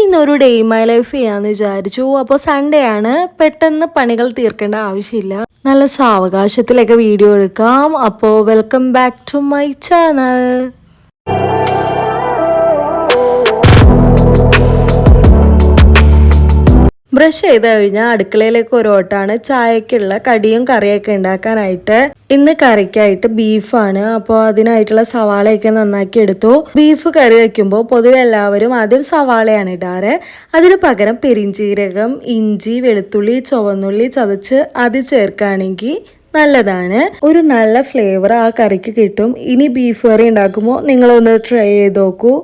ഇന്നൊരു day my life ചെയ്യാന്ന് വിചാരിച്ചു. അപ്പോൾ സൺഡേ ആണ് പെട്ടെന്ന് പണികൾ തീർക്കേണ്ട ആവശ്യമില്ല. നല്ല സാവകാശത്തിലൊക്കെ വീഡിയോ എടുക്കാം. അപ്പോൾ welcome back to my channel brush ചെയ്ത് കഴിഞ്ഞാൽ അടുക്കളയിലേക്ക് ഒരു ഓട്ടാണ്. ചായക്കുള്ള കടിയും കറിയൊക്കെ ഉണ്ടാക്കാനായിട്ട് ഇന്ന് കറിക്കായിട്ട് ബീഫാണ്. അപ്പോൾ അതിനായിട്ടുള്ള സവാളയൊക്കെ നന്നാക്കി എടുത്തു. ബീഫ് കറി വയ്ക്കുമ്പോൾ പൊതുവെ എല്ലാവരും ആദ്യം സവാളയാണ് ഇടാറ്. അതിന് പകരം പെരിഞ്ചീരകം ഇഞ്ചി വെളുത്തുള്ളി ചുവന്നുള്ളി ചതച്ച് അത് ചേർക്കുകയാണെങ്കിൽ നല്ലതാണ്. ഒരു നല്ല ഫ്ലേവർ ആ കറിക്ക് കിട്ടും. ഇനി ബീഫ് കറി ഉണ്ടാക്കുമ്പോൾ നിങ്ങളൊന്ന് ട്രൈ ചെയ്ത് നോക്കൂ.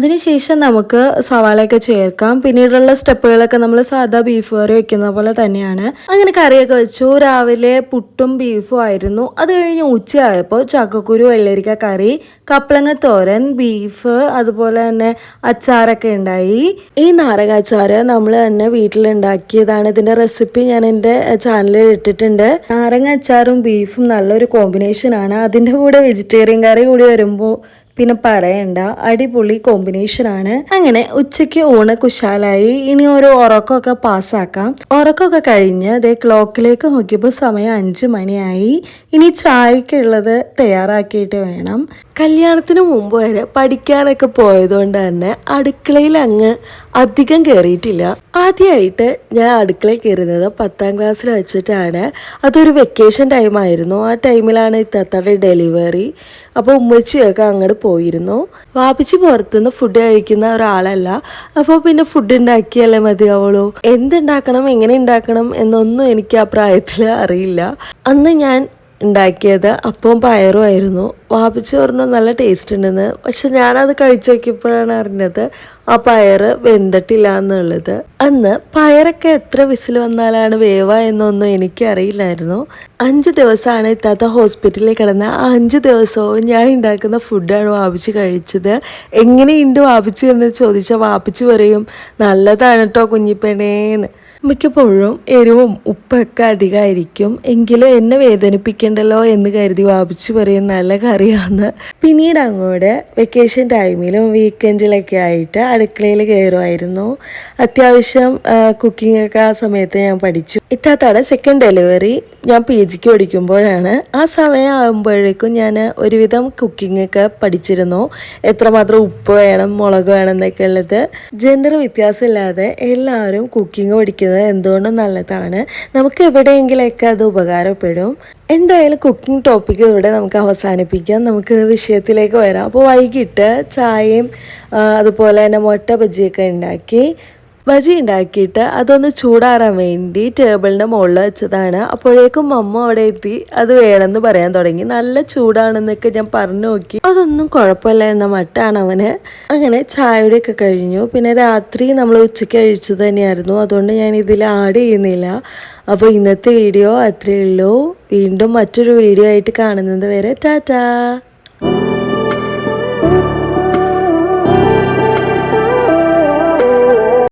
അതിനുശേഷം നമുക്ക് സവാളയൊക്കെ ചേർക്കാം. പിന്നീടുള്ള സ്റ്റെപ്പുകളൊക്കെ നമ്മൾ സാധാ ബീഫ് കറി വെക്കുന്ന പോലെ തന്നെയാണ്. അങ്ങനെ കറിയൊക്കെ വെച്ചു. രാവിലെ പുട്ടും ബീഫും ആയിരുന്നു. അത് കഴിഞ്ഞ് ഉച്ചയായപ്പോൾ ചക്കക്കുരു വെള്ളരിക്ക കറി കപ്പളങ്ങ തോരൻ ബീഫ് അതുപോലെ തന്നെ അച്ചാറൊക്കെ ഉണ്ടായി. ഈ നാരക അച്ചാർ നമ്മൾ തന്നെ വീട്ടിലുണ്ടാക്കിയതാണ്. ഇതിന്റെ റെസിപ്പി ഞാൻ എന്റെ ചാനലിൽ ഇട്ടിട്ടുണ്ട്. നാരങ്ങ അച്ചാറും ബീഫും നല്ലൊരു കോമ്പിനേഷൻ ആണ്. അതിന്റെ കൂടെ വെജിറ്റേറിയൻ കറി കൂടി വരുമ്പോൾ പിന്നെ പറയണ്ട അടിപൊളി കോമ്പിനേഷൻ ആണ്. അങ്ങനെ ഉച്ചയ്ക്ക് ഊണ് കുശാലായി. ഇനി ഓരോ ഉറക്കമൊക്കെ പാസ്സാക്കാം. ഉറക്കമൊക്കെ കഴിഞ്ഞ് അതേ ക്ലോക്കിലേക്ക് നോക്കിയപ്പോൾ സമയം അഞ്ച് മണിയായി. ഇനി ചായക്കുള്ളത് തയ്യാറാക്കിയിട്ട് വേണം. കല്യാണത്തിന് മുമ്പ് വരെ പഠിക്കാനൊക്കെ പോയതുകൊണ്ട് തന്നെ അടുക്കളയിൽ അങ്ങ് അധികം കയറിയിട്ടില്ല ആദ്യമായിട്ട് ഞാൻ അടുക്കളയിൽ കയറുന്നത് പത്താം ക്ലാസ്സിൽ വെച്ചിട്ടാണ്. അതൊരു വെക്കേഷൻ ടൈമായിരുന്നു ആ ടൈമിലാണ് ഇത്തത്തയുടെ ഡെലിവറി അപ്പോൾ ഉമ്മച്ചിയൊക്കെ അങ്ങോട്ട് പോയിരുന്നു. വാപ്പിച്ച് പുറത്തുനിന്ന് ഫുഡ് കഴിക്കുന്ന ഒരാളല്ല. അപ്പോൾ പിന്നെ ഫുഡ് ഉണ്ടാക്കിയല്ലേ മതിയാവുള്ളൂ. എന്തുണ്ടാക്കണം എങ്ങനെ ഉണ്ടാക്കണം എന്നൊന്നും എനിക്ക് ആ പ്രായത്തിൽ അറിയില്ല. അന്ന് ഞാൻ ഉണ്ടാക്കിയത് അപ്പവും പയറും ആയിരുന്നു. വാപ്പിച്ച് പറഞ്ഞു നല്ല ടേസ്റ്റ് ഉണ്ടെന്ന്. പക്ഷെ ഞാനത് കഴിച്ചു നോക്കിയപ്പോഴാണ് അറിഞ്ഞത് ആ പയറ് വെന്തിട്ടില്ല എന്നുള്ളത്. അന്ന് പയറൊക്കെ എത്ര വിസിൽ വന്നാലാണ് വേവ എന്നൊന്നും എനിക്കറിയില്ലായിരുന്നു. അഞ്ച് ദിവസമാണ് ഇത്താത്ത ഹോസ്പിറ്റലിൽ കിടന്ന ആ അഞ്ച് ദിവസവും ഞാൻ ഉണ്ടാക്കുന്ന ഫുഡാണ് വാപ്പിച്ച് കഴിച്ചത്. എങ്ങനെയുണ്ട് വാപ്പിച്ച് എന്ന് ചോദിച്ചാൽ വാപ്പിച്ച് പറയും നല്ലതാണ് കേട്ടോ കുഞ്ഞിപ്പെണേന്ന് മിക്കപ്പോഴും എരിവും ഉപ്പൊക്കെ അധികമായിരിക്കും എങ്കിലും എന്നെ വേദനിപ്പിക്കണ്ടല്ലോ എന്ന് കരുതി വാപിച്ചു പറയും നല്ല കറിയാണ്. പിന്നീട് അങ്ങോട്ട് വെക്കേഷൻ ടൈമിലും വീക്കെൻഡിലൊക്കെ ആയിട്ട് അടുക്കളയിൽ കയറുമായിരുന്നു അത്യാവശ്യം കുക്കിംഗ് ഒക്കെ ആ സമയത്ത് ഞാൻ പഠിച്ചു. ഇത്താത്തയുടെ സെക്കൻഡ് ഡെലിവറി ഞാൻ പി ജിക്ക് പഠിക്കുമ്പോഴാണ്. ആ സമയമാകുമ്പോഴേക്കും ഞാൻ ഒരുവിധം കുക്കിംഗ് ഒക്കെ പഠിച്ചിരുന്നു. എത്രമാത്രം ഉപ്പ് വേണം മുളക് വേണം എന്നൊക്കെ ഉള്ളത് ജെൻഡർ വ്യത്യാസമില്ലാതെ എല്ലാവരും കുക്കിംഗ് പഠിക്കുന്നത് എന്തുകൊണ്ടും നല്ലതാണ്. നമുക്ക് എവിടെയെങ്കിലൊക്കെ അത് ഉപകാരപ്പെടും. എന്തായാലും കുക്കിംഗ് ടോപ്പിക് ഇവിടെ നമുക്ക് അവസാനിപ്പിക്കാം. നമുക്ക് വിഷയത്തിലേക്ക് വരാം. അപ്പോൾ വൈകിട്ട് ചായയും അതുപോലെ തന്നെ മുട്ട ബജിയൊക്കെ ഉണ്ടാക്കി ബജി ഉണ്ടാക്കിയിട്ട് അതൊന്ന് ചൂടാറാൻ വേണ്ടി ടേബിളിന്റെ മുകളിൽ വെച്ചതാണ്. അപ്പോഴേക്കും അമ്മ അവിടെ എത്തി. അത് വേണമെന്ന് പറയാൻ തുടങ്ങി. നല്ല ചൂടാണെന്നൊക്കെ ഞാൻ പറഞ്ഞു നോക്കി. അതൊന്നും കുഴപ്പമില്ല എന്ന മട്ടാണ് അവന്. അങ്ങനെ ചായയുടെയൊക്കെ കഴിഞ്ഞു. പിന്നെ രാത്രി നമ്മൾ ഉച്ചയ്ക്ക് കഴിച്ചത് തന്നെയായിരുന്നു. അതുകൊണ്ട് ഞാൻ ഇതിൽ ആഡ് ചെയ്യുന്നില്ല. അപ്പോൾ ഇന്നത്തെ വീഡിയോ അത്രയേ ഉള്ളൂ. വീണ്ടും മറ്റൊരു വീഡിയോ ആയിട്ട് കാണുന്നത് വരെ ടാറ്റാ.